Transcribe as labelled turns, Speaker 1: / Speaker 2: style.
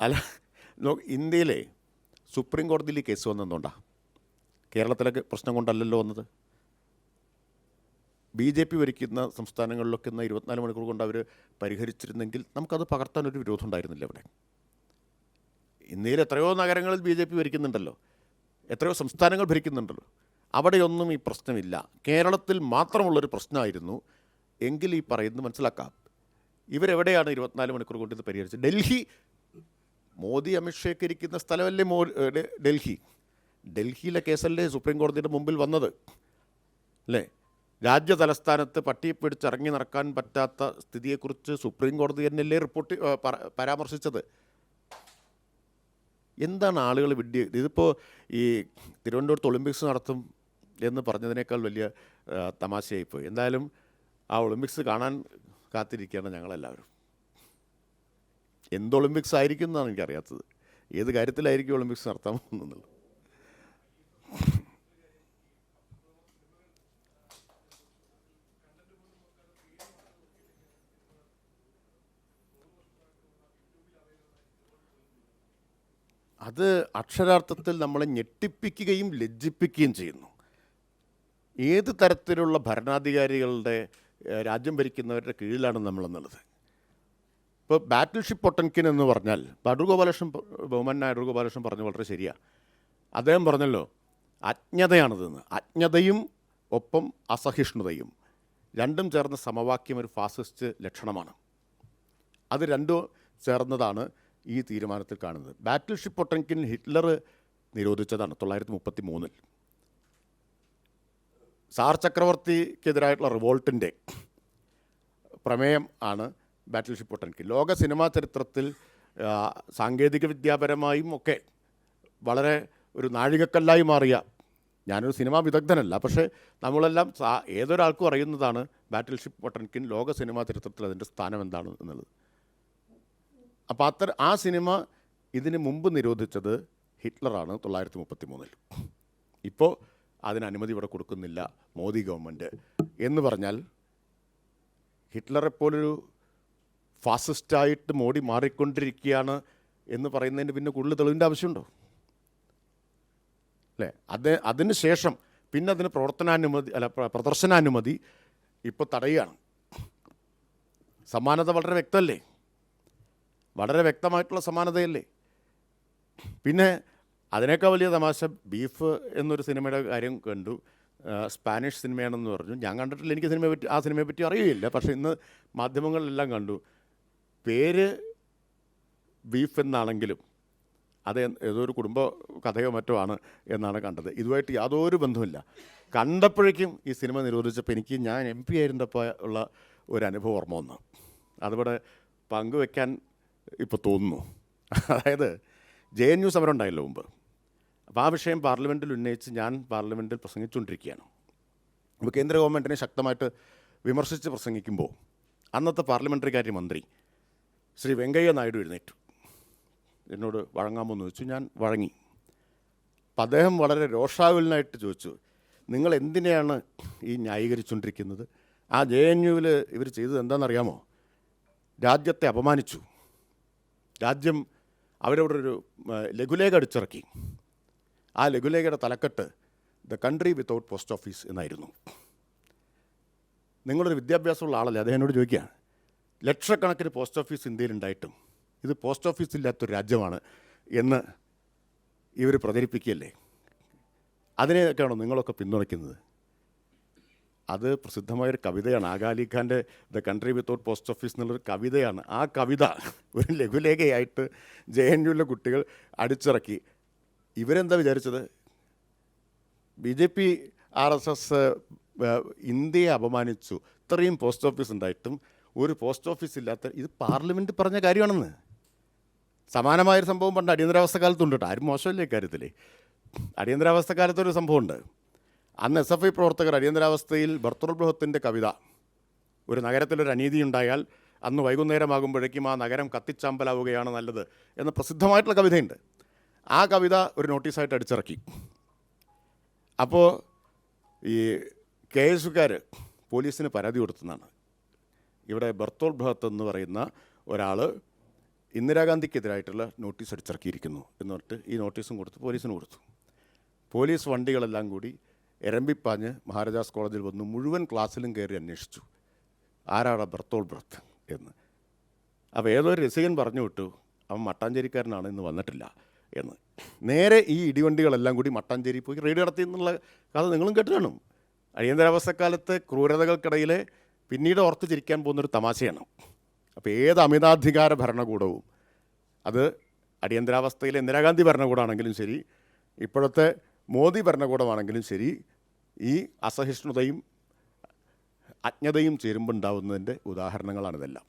Speaker 1: അല്ല ഇന്ത്യയിലെ സുപ്രീം കോടതിയിൽ കേസ് വന്നെന്നുണ്ടാ കേരളത്തിലൊക്കെ പ്രശ്നം കൊണ്ടല്ലല്ലോ വന്നത്? ബി ജെ പി ഭരിക്കുന്ന സംസ്ഥാനങ്ങളിലൊക്കെ ഇന്ന് ഇരുപത്തിനാല് മണിക്കൂർ കൊണ്ട് അവർ പരിഹരിച്ചിരുന്നെങ്കിൽ നമുക്കത് പകർത്താനൊരു വിരോധം ഉണ്ടായിരുന്നില്ല ഇവിടെ. ഇന്ത്യയിൽ എത്രയോ നഗരങ്ങളിൽ ബി ജെ പി ഭരിക്കുന്നുണ്ടല്ലോ. എത്രയോ സംസ്ഥാനങ്ങൾ ഭരിക്കുന്നുണ്ടല്ലോ. അവിടെയൊന്നും ഈ പ്രശ്നമില്ല. കേരളത്തിൽ മാത്രമുള്ളൊരു പ്രശ്നമായിരുന്നു എങ്കിൽ ഈ പറയുന്നത് മനസ്സിലാക്കാം. ഇവരെവിടെയാണ് ഇരുപത്തിനാല് മണിക്കൂർ കൊണ്ട് ഇത് പരിഹരിച്ചത്? ഡൽഹി മോദി അമിത്ഷയൊക്കെ ഇരിക്കുന്ന സ്ഥലമല്ലേ മോ ഡൽഹി? ഡൽഹിയിലെ കേസല്ലേ സുപ്രീം കോടതിയുടെ മുമ്പിൽ വന്നത്? അല്ലേ? രാജ്യ തലസ്ഥാനത്ത് പട്ടിയെ പിടിച്ച് ഇറങ്ങി നടക്കാൻ പറ്റാത്ത സ്ഥിതിയെക്കുറിച്ച് സുപ്രീം കോടതി തന്നെയല്ലേ റിപ്പോർട്ട് പരാമർശിച്ചത്? എന്താണ് ആളുകൾ വിഡ്ഢി ഇതിപ്പോൾ ഈ തിരുവനന്തപുരത്ത് ഒളിമ്പിക്സ് നടത്തും എന്ന് പറഞ്ഞതിനേക്കാൾ വലിയ തമാശയായിപ്പോയി. എന്തായാലും ആ ഒളിമ്പിക്സ് കാണാൻ കാത്തിരിക്കുകയാണ് ഞങ്ങളെല്ലാവരും. എന്ത് ഒളിമ്പിക്സ് ആയിരിക്കും എന്നാണ് എനിക്കറിയാത്തത്. ഏത് കാര്യത്തിലായിരിക്കും ഒളിമ്പിക്സ് നടത്താൻ പോകുന്നത്? അത് അക്ഷരാർത്ഥത്തിൽ നമ്മളെ ഞെട്ടിപ്പിക്കുകയും ലജ്ജിപ്പിക്കുകയും ചെയ്യുന്നു. ഏത് തരത്തിലുള്ള ഭരണാധികാരികളുടെ രാജ്യം ഭരിക്കുന്നവരുടെ കീഴിലാണ് നമ്മളെന്നുള്ളത്? ഇപ്പോൾ ബാറ്റിൽ ഷിപ്പ് പൊട്ടൻകിൻ എന്ന് പറഞ്ഞാൽ അടൂർ ഗോപാലകൃഷ്ണൻ പ- ബഹുമാനായ ഗോപാലകൃഷ്ണൻ പറഞ്ഞു വളരെ ശരിയാണ് അദ്ദേഹം പറഞ്ഞല്ലോ അജ്ഞതയാണിതെന്ന് അജ്ഞതയും ഒപ്പം അസഹിഷ്ണുതയും. രണ്ടും ചേർന്ന സമവാക്യം ഒരു ഫാസിസ്റ്റ് ലക്ഷണമാണ്. അത് രണ്ടും ചേർന്നതാണ് ഈ തീരുമാനത്തിൽ കാണുന്നത്. ബാറ്റിൽ ഷിപ്പ് പൊട്ടൻകിൻ ഹിറ്റ്ലർ നിരോധിച്ചതാണ് തൊള്ളായിരത്തി മുപ്പത്തി മൂന്നിൽ സാർ ചക്രവർത്തിക്കെതിരായിട്ടുള്ള റിവോൾട്ടിന്റെ പ്രമേയം ആണ് ബാറ്റിൽ ഷിപ്പ് പൊട്ടൻകിൻ ലോക സിനിമാ ചരിത്രത്തിൽ സാങ്കേതിക വിദ്യാപരമായും ഒക്കെ വളരെ ഒരു നാഴികക്കല്ലായി മാറിയ ഞാനൊരു സിനിമാ വിദഗ്ധനല്ല. പക്ഷേ നമ്മളെല്ലാം ഏതൊരാൾക്കും അറിയുന്നതാണ് ബാറ്റിൽ ഷിപ്പ് പൊട്ടൻകിൻ ലോക സിനിമാ ചരിത്രത്തിൽ അതിന്റെ സ്ഥാനം എന്താണ് എന്നുള്ളത്. അപ്പോൾ അത്ര ആ സിനിമ ഇതിന് മുമ്പ് നിരോധിച്ചത് ഹിറ്റ്ലറാണ് തൊള്ളായിരത്തി മുപ്പത്തി മൂന്നിൽ ഇപ്പോൾ അതിന് അനുമതി ഇവിടെ കൊടുക്കുന്നില്ല മോദി ഗവൺമെന്റ്. എന്ന് പറഞ്ഞാൽ ഹിറ്റ്ലറെ പോലൊരു ഫാസിസ്റ്റായിട്ട് മോഡി മാറിക്കൊണ്ടിരിക്കുകയാണ് എന്ന് പറയുന്നതിന് പിന്നെ കൂടുതൽ തെളിവിന്റെ ആവശ്യമുണ്ടോ? അല്ലേ? അത് അതിന് ശേഷം പിന്നെ അതിന് പ്രവർത്തനാനുമതി അല്ല പ്രദർശനാനുമതി ഇപ്പോൾ തടയുകയാണ്. സമാനത വളരെ വ്യക്തമല്ലേ? വളരെ വ്യക്തമായിട്ടുള്ള സമാനതയല്ലേ? പിന്നെ അതിനേക്കാൾ വലിയ തമാശ ബീഫ് എന്നൊരു സിനിമയുടെ കാര്യം കണ്ടു. സ്പാനിഷ് സിനിമയാണെന്ന് പറഞ്ഞു. ഞാൻ കണ്ടിട്ടില്ല എനിക്ക് സിനിമയെ പറ്റി ആ സിനിമയെ പറ്റി അറിയില്ല പക്ഷേ ഇന്ന് മാധ്യമങ്ങളിലെല്ലാം കണ്ടു. പേര് ബീഫ് എന്നാണെങ്കിലും അത് ഏതൊരു കുടുംബ കഥയോ മറ്റോ ആണ് എന്നാണ് കണ്ടത്. ഇതുമായിട്ട് യാതൊരു ബന്ധമില്ല കണ്ടപ്പോഴേക്കും ഈ സിനിമ നിരോധിച്ചപ്പോൾ എനിക്ക് ഞാൻ എം പി ആയിരുന്നപ്പോൾ ഉള്ള ഒരു അനുഭവം ഓർമ്മ വന്നു. അതിവിടെ പങ്കുവെക്കാൻ ഇപ്പോൾ തോന്നുന്നു. അതായത് ജെ എൻ യു സമരം ഉണ്ടായല്ലോ മുമ്പ്. അപ്പോൾ ആ വിഷയം പാർലമെന്റിൽ ഉന്നയിച്ച് ഞാൻ പാർലമെന്റിൽ പ്രസംഗിച്ചുകൊണ്ടിരിക്കുകയാണ്. അപ്പോൾ കേന്ദ്ര ഗവൺമെന്റിനെ ശക്തമായിട്ട് വിമർശിച്ച് പ്രസംഗിക്കുമ്പോൾ അന്നത്തെ പാർലമെന്ററി കാര്യ മന്ത്രി ശ്രീ വെങ്കയ്യ നായിഡു എഴുന്നേറ്റു. എന്നോട് വഴങ്ങാമോ എന്ന് ചോദിച്ചു. ഞാൻ വഴങ്ങി. അപ്പം അദ്ദേഹം വളരെ രോഷാകുലനായിട്ട് ചോദിച്ചു നിങ്ങൾ എന്തിനെയാണ് ഈ ന്യായീകരിച്ചുകൊണ്ടിരിക്കുന്നത്? ആ ജെ എൻ യുവിൽ ഇവർ ചെയ്തത് എന്താണെന്നറിയാമോ? രാജ്യത്തെ അപമാനിച്ചു. രാജ്യം അവരവിടെ ഒരു ലഘുലേഖ അടിച്ചിറക്കി. ആ ലഘുലേഖയുടെ തലക്കെട്ട് the country without post office എന്നായിരുന്നു. നിങ്ങളൊരു വിദ്യാഭ്യാസമുള്ള ആളല്ലേ? അദ്ദേഹം എന്നോട് ചോദിക്കുക ലക്ഷക്കണക്കിന് പോസ്റ്റ് ഓഫീസ് ഇന്ത്യയിലുണ്ടായിട്ടും ഇത് പോസ്റ്റ് ഓഫീസ് ഇല്ലാത്തൊരു രാജ്യമാണ് എന്ന് ഇവർ പ്രചരിപ്പിക്കുകയല്ലേ? അതിനെയൊക്കെയാണോ നിങ്ങളൊക്കെ പിന്തുണയ്ക്കുന്നത്? അത് പ്രസിദ്ധമായൊരു കവിതയാണ്. ആഗാലി ഖാന്റെ the country without post office എന്നുള്ളൊരു കവിതയാണ്. ആ കവിത ഒരു ലഘുലേഖയായിട്ട് ജെ എൻ യുവിലെ കുട്ടികൾ അടിച്ചിറക്കി. ഇവരെന്താ വിചാരിച്ചത്? B J P R S S ഇന്ത്യയെ അപമാനിച്ചു. ഇത്രയും പോസ്റ്റ് ഓഫീസ് ഉണ്ടായിട്ടും ഒരു പോസ്റ്റ് ഓഫീസ് ഇല്ലാത്ത ഇത് പാർലമെന്റ് പറഞ്ഞ കാര്യമാണെന്ന്. സമാനമായൊരു സംഭവം പണ്ട് അടിയന്തരാവസ്ഥ കാലത്തുണ്ട് കേട്ടോ. ആരും മോശമല്ലേ ഇക്കാര്യത്തിൽ അടിയന്തരാവസ്ഥ കാലത്തൊരു സംഭവമുണ്ട്. അന്ന് എസ് എഫ് ഐ പ്രവർത്തകർ അടിയന്തരാവസ്ഥയിൽ ഭർത്തൃഗൃഹത്തിന്റെ കവിത ഒരു നഗരത്തിലൊരു അനീതി ഉണ്ടായാൽ അന്ന് വൈകുന്നേരമാകുമ്പോഴേക്കും ആ നഗരം കത്തിച്ചാമ്പലാവുകയാണ് നല്ലത് എന്ന പ്രസിദ്ധമായിട്ടുള്ള കവിതയുണ്ട്. ആ കവിത ഒരു നോട്ടീസായിട്ട് അടിച്ചിറക്കി. അപ്പോൾ ഈ കെ എസുകാർ പോലീസിന് പരാതി കൊടുത്തതാണ് ഇവിടെ ബർത്തോൾ ബ്രഹത്ത് എന്ന് പറയുന്ന ഒരാൾ ഇന്ദിരാഗാന്ധിക്കെതിരായിട്ടുള്ള നോട്ടീസ് അടിച്ചിറക്കിയിരിക്കുന്നു എന്ന് പറഞ്ഞിട്ട് ഈ നോട്ടീസും കൊടുത്ത് പോലീസിന് കൊടുത്തു. പോലീസ് വണ്ടികളെല്ലാം കൂടി എരമ്പിപ്പാഞ്ഞ് മഹാരാജാസ് കോളേജിൽ വന്ന് മുഴുവൻ ക്ലാസ്സിലും കയറി അന്വേഷിച്ചു. ആരാണ് ബർത്തോൾ ബ്രത്ത് എന്ന്. അപ്പോൾ ഏതൊരു രസികൻ പറഞ്ഞു വിട്ടു അവൻ മട്ടാഞ്ചേരിക്കാരനാണ് ഇന്ന് വന്നിട്ടില്ല എന്ന്. നേരെ ഈ ഇടിവണ്ടികളെല്ലാം കൂടി മട്ടാഞ്ചേരി പോയി റെയ്ഡ് നടത്തി എന്നുള്ള കഥ നിങ്ങളും കേട്ടു കാണും അടിയന്തരാവസ്ഥക്കാലത്ത് ക്രൂരതകൾക്കിടയിലെ പിന്നീട് ഓർത്ത് ചിരിക്കാൻ പോകുന്നൊരു തമാശയാണ്. അപ്പോൾ ഏത് അമിതാധികാര ഭരണകൂടവും അത് അടിയന്തരാവസ്ഥയിലെ ഇന്ദിരാഗാന്ധി ഭരണകൂടമാണെങ്കിലും ശരി ഇപ്പോഴത്തെ മോദി ഭരണകൂടമാണെങ്കിലും ശരി ഈ അസഹിഷ്ണുതയും അജ്ഞതയും ചേരുമ്പോൾ ഉണ്ടാകുന്നതിന്റെ ഉദാഹരണങ്ങളാണിതെല്ലാം.